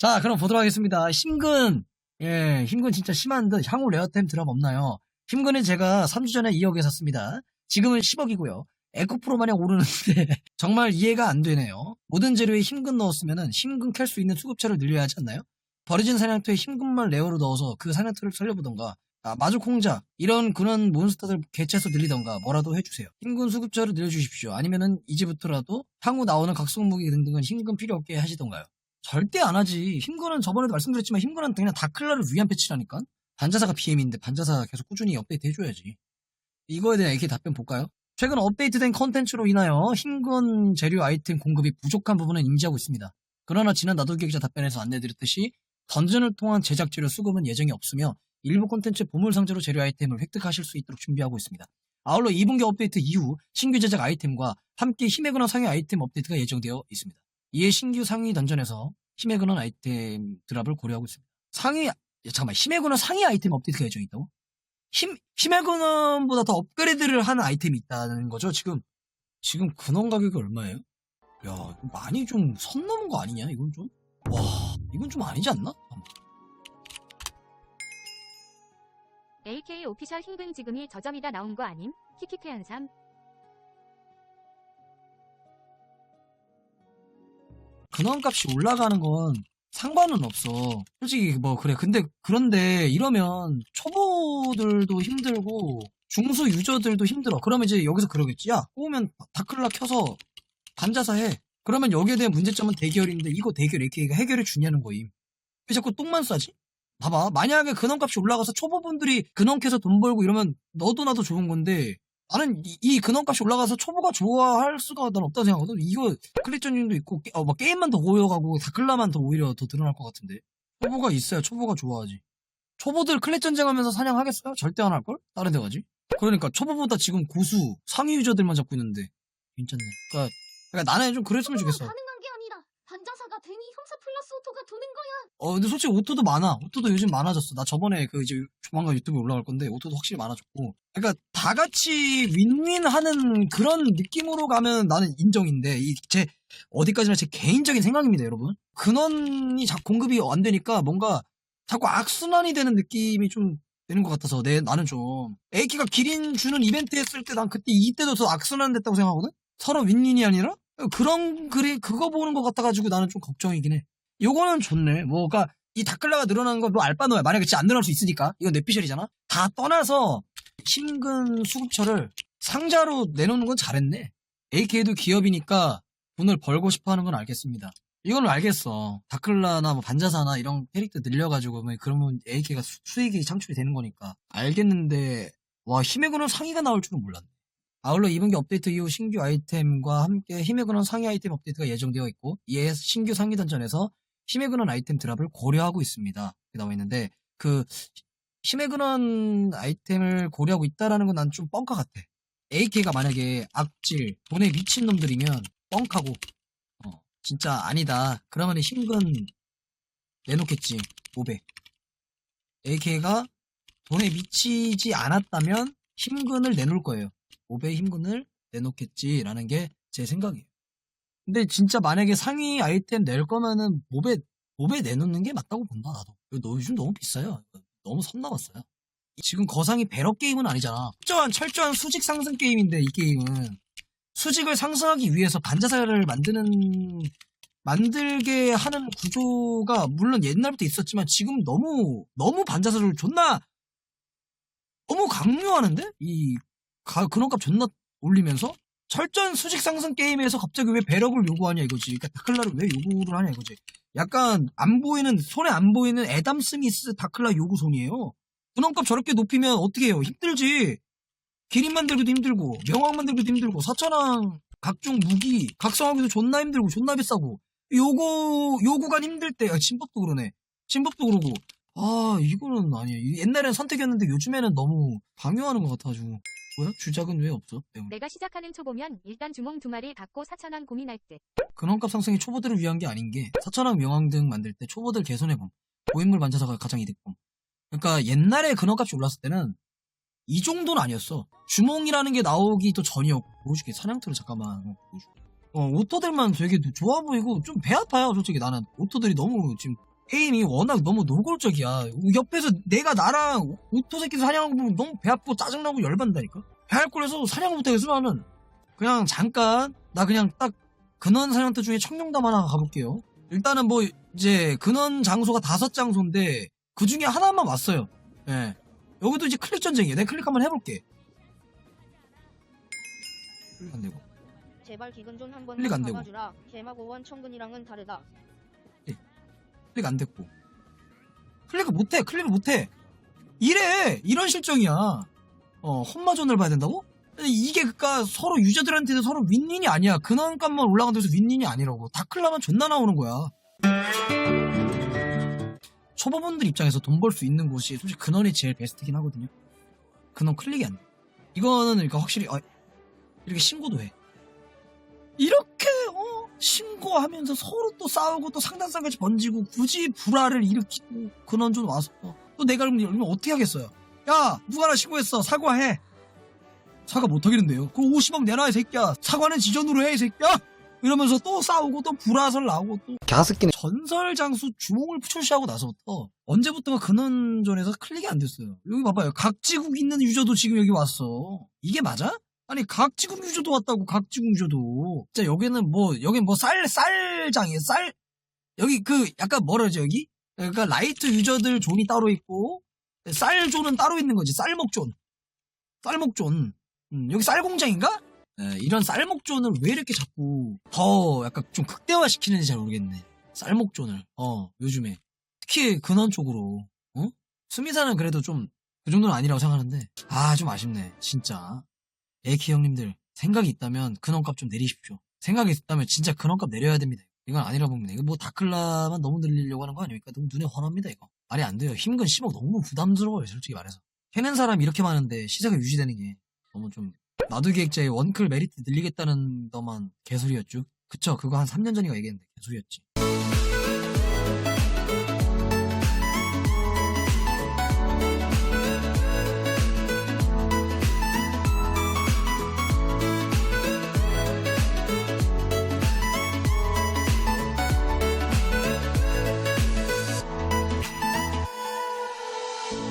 자, 그럼 보도록 하겠습니다. 힘근. 예, 힘근 진짜 심한 듯 향후 레어템 드랍 없나요? 힘근은 제가 3주 전에 2억에 샀습니다. 지금은 10억이고요. 에코프로 마냥 오르는데 정말 이해가 안 되네요. 모든 재료에 힘근 넣었으면 힘근 캘 수 있는 수급처를 늘려야 하지 않나요? 버려진 사냥터에 힘근만 레어로 넣어서 그 사냥터를 살려보던가 아, 마족 홍자 이런 그런 몬스터들 개체수 늘리던가 뭐라도 해주세요. 힘근 수급처를 늘려주십시오. 아니면은 이제부터라도 향후 나오는 각성 무기 등등은 힘근 필요 없게 하시던가요. 절대 안 하지. 힘근은 저번에도 말씀드렸지만 힘근은 그냥 다클라를 위한 패치라니까. 반자사가 BM인데 반자사 계속 꾸준히 업데이트 해줘야지. 이거에 대한 AK 답변 볼까요? 최근 업데이트된 컨텐츠로 인하여 힘근 재료 아이템 공급이 부족한 부분은 인지하고 있습니다. 그러나 지난 나돌기 기자 답변에서 안내드렸듯이 던전을 통한 제작 재료 수급은 예정이 없으며 일부 콘텐츠 보물 상자로 재료 아이템을 획득하실 수 있도록 준비하고 있습니다. 아울러 2분기 업데이트 이후 신규 제작 아이템과 함께 힘의 근원 상위 아이템 업데이트가 예정되어 있습니다. 이에 신규 상위 던전에서 힘의 근원 아이템 드랍을 고려하고 있습니다. 상위 야, 잠깐만 힘의 근원 상위 아이템 업데이트가 예정이 있다고? 힘 힘의 근원보다 더 업그레이드를 하는 아이템이 있다는 거죠. 지금 지금 근원 가격이 얼마예요? 야 많이 좀 선 넘은 거 아니냐? 이건 좀 와 이건 좀 아니지 않나? AK 오피셜 힘근 지금이 저점이다 나온 거 아님? 키키크 한삼. 근원값이 올라가는 건 상관은 없어. 솔직히 뭐 그래. 근데 그런데 이러면 초보들도 힘들고 중수 유저들도 힘들어. 그러면 이제 여기서 그러겠지. 야, 뽑으면 다클라 켜서 반자사 해. 그러면 여기에 대한 문제점은 대결인데 이거 대결 AK가 해결해 주냐는 거임. 왜 자꾸 똥만 싸지? 봐봐. 만약에 근원값이 올라가서 초보분들이 근원 캐서 돈 벌고 이러면 너도 나도 좋은 건데 나는 이, 이 근원값이 올라가서 초보가 좋아할 수가 난 없다고 생각하거든. 이거 클릭전님도 있고 게, 어, 막 게임만 더 고여가고 다클라만 더 오히려 더 드러날 것 같은데. 초보가 있어야 초보가 좋아하지. 초보들 클릭 전쟁하면서 사냥하겠어요? 절대 안 할걸? 다른 데 가지? 그러니까 초보보다 지금 고수 상위 유저들만 잡고 있는데 괜찮네. 그러니까, 그러니까 나는 좀 그랬으면 좋겠어. 반자사가 되니 형사 플러스 오토가 도는 거야. 어, 근데 솔직히 오토도 많아. 오토도 요즘 많아졌어. 나 저번에 그 이제 조만간 유튜브에 올라갈 건데 오토도 확실히 많아졌고. 그러니까 다 같이 윈윈하는 그런 느낌으로 가면 나는 인정인데 이 제 어디까지나 제 개인적인 생각입니다, 여러분. 근원이 자 공급이 안 되니까 뭔가 자꾸 악순환이 되는 느낌이 좀 되는 것 같아서 내 나는 좀 AK가 기린 주는 이벤트 했을 때 난 그때 이때도 더 악순환 됐다고 생각하거든. 서로 윈윈이 아니라 그런 그래 그거 보는 것 같아가지고 나는 좀 걱정이긴 해. 요거는 좋네. 뭐가 이 다클라가 늘어나는 건뭐 알바노야. 만약에 진짜 안 늘어날 수 있으니까 이건 뇌피셜이잖아. 다 떠나서 힘근 수급처를 상자로 내놓는 건 잘했네. AK도 기업이니까 돈을 벌고 싶어 하는 건 알겠습니다. 이건 알겠어. 다클라나 뭐 반자사나 이런 캐릭터 늘려가지고 뭐 그러면 AK가 수, 익이 창출이 되는 거니까 알겠는데 와 근원 상위가 나올 줄은 몰랐네. 아울러 2분기 업데이트 이후 신규 아이템과 함께 힘의 근원 상위 아이템 업데이트가 예정되어 있고 이에 신규 상위 던전에서 힘의 근원 아이템 드랍을 고려하고 있습니다. 나와 있는데 그 힘의 근원 아이템을 고려하고 있다라는 건 난 좀 뻥카 같아. AK가 만약에 악질, 돈에 미친 놈들이면 뻥카고 어, 진짜 아니다. 그러면 힘근 내놓겠지. 500. AK가 돈에 미치지 않았다면 힘근을 내놓을 거예요. 500 힘근을 내놓겠지라는 게 제 생각이에요. 근데 진짜 만약에 상위 아이템 낼 거면은 몹에 몹에 내놓는 게 맞다고 본다 나도. 너 요즘 너무 비싸요. 너무 선 넘었어요. 지금 거상이 배럭 게임은 아니잖아. 철저한 철저한 수직 상승 게임인데 이 게임은 수직을 상승하기 위해서 반자사를 만드는 만들게 하는 구조가 물론 옛날부터 있었지만 지금 너무 너무 반자사를 존나 너무 강요하는데 이 가, 근원값 존나 올리면서 철저한 수직 상승 게임에서 갑자기 왜 배럭을 요구하냐 이거지. 그러니까 다클라를 왜 요구를 하냐 이거지. 약간 안 보이는 손에 안 보이는 애담 스미스 다클라 요구송이에요. 근원값 저렇게 높이면 어떻게 해요? 힘들지. 기린 만들기도 힘들고 명왕 만들기도 힘들고 사천왕 각종 무기 각성하기도 존나 힘들고 존나 비싸고 요거 요구가 힘들 때 아, 진법도 그러네. 진법도 그러고 아 이거는 아니에요. 옛날엔 선택이었는데 요즘에는 너무 강요하는 것 같아가지고 뭐야? 주작은 왜 없어? 때문에. 내가 시작하는 초보면 일단 주몽 두 마리 받고 사천왕 고민할 듯. 근원값 상승이 초보들을 위한 게 아닌 게 사천왕 명왕 등 만들 때 초보들 개손해봄 고인물 반자사가 가장 이득봄 그러니까 옛날에 근원값이 올랐을 때는 이 정도는 아니었어 주몽이라는 게 나오기도 전이었고 보여줄게 사냥터를 잠깐만 어, 보여줄게. 어, 오토들만 되게 좋아 보이고 좀 배 아파요 솔직히 나는 오토들이 너무 지금 게임이 워낙 너무 노골적이야. 옆에서 내가 나랑 오토 새끼 사냥하고 보면 너무 배 아프고 짜증나고 열받는다니까? 배할 꼴에서 사냥 못하겠어, 나는. 그냥 잠깐, 나 그냥 딱 근원 사냥터 중에 청룡담 하나 가볼게요. 일단은 뭐, 이제 근원 장소가 다섯 장소인데, 그 중에 하나만 왔어요. 예. 여기도 이제 클릭 전쟁이에요. 내가 클릭 한번 해볼게. 클릭 안 되고. 제발 기근존 한 클릭 안 되고. 잡아주라. 개막 5원 청근이랑은 다르다. 클릭 안 됐고. 클릭을 못해, 클릭을 못해. 이래! 이런 실정이야. 어, 험마존을 봐야 된다고? 이게 그니까 서로 유저들한테는 서로 윈윈이 아니야. 근원값만 올라간다고 해서 윈윈이 아니라고. 다클라만 존나 나오는 거야. 초보분들 입장에서 돈 벌 수 있는 곳이 솔직히 근원이 제일 베스트긴 하거든요. 근원 클릭이 안 돼. 이거는 그러니까 확실히, 아, 이렇게 신고도 해. 이렇게, 어, 신고하면서 서로 또 싸우고 또 상단상까지 번지고 굳이 불화를 일으키고 근원 좀 와서 또 내가 그러면 어떻게 하겠어요? 야, 누가 나 신고했어. 사과해. 사과 못 하겠는데요. 그럼 50억 내놔, 이 새끼야. 사과는 지전으로 해, 이 새끼야. 이러면서 또 싸우고 또 불화설 나오고 또 갸스끼는 전설 장수 주몽을 출시하고 나서부터 언제부턴가 근원전에서 클릭이 안 됐어요. 여기 봐봐요. 각 지국 있는 유저도 지금 여기 왔어. 이게 맞아? 아니 각지국 유저도 왔다고 각지국 유저도. 진짜 여기는 뭐 여기 뭐 쌀 쌀장이에요. 쌀 여기 그 약간 뭐라 그러지 여기? 그러니까 라이트 유저들 존이 따로 있고 쌀 존은 따로 있는 거지. 쌀목 존. 쌀목 존. 음, 여기 쌀 공장인가? 예, 이런 쌀목 존을 왜 이렇게 자꾸 더 약간 좀 극대화시키는지 잘 모르겠네. 쌀목 존을. 어, 요즘에. 특히 근원 쪽으로. 어? 수미사는 그래도 좀 그 정도는 아니라고 생각하는데. 아, 좀 아쉽네. 진짜. AK 형님들, 생각이 있다면 근원값 좀 내리십시오. 생각이 있다면 진짜 근원값 내려야 됩니다. 이건 아니라 봅니다. 이거 뭐 다클라만 너무 늘리려고 하는 거 아닙니까? 너무 눈에 환합니다, 이거. 말이 안 돼요. 힘근 10억 너무 부담스러워요, 솔직히 말해서. 캐는 사람 이렇게 많은데 시세가 유지되는 게 너무 좀 나도 기획자의 원클 메리트 늘리겠다는 것만 개소리였죠. 그쵸? 그거 한 3년 전인가 얘기했는데 개소리였지.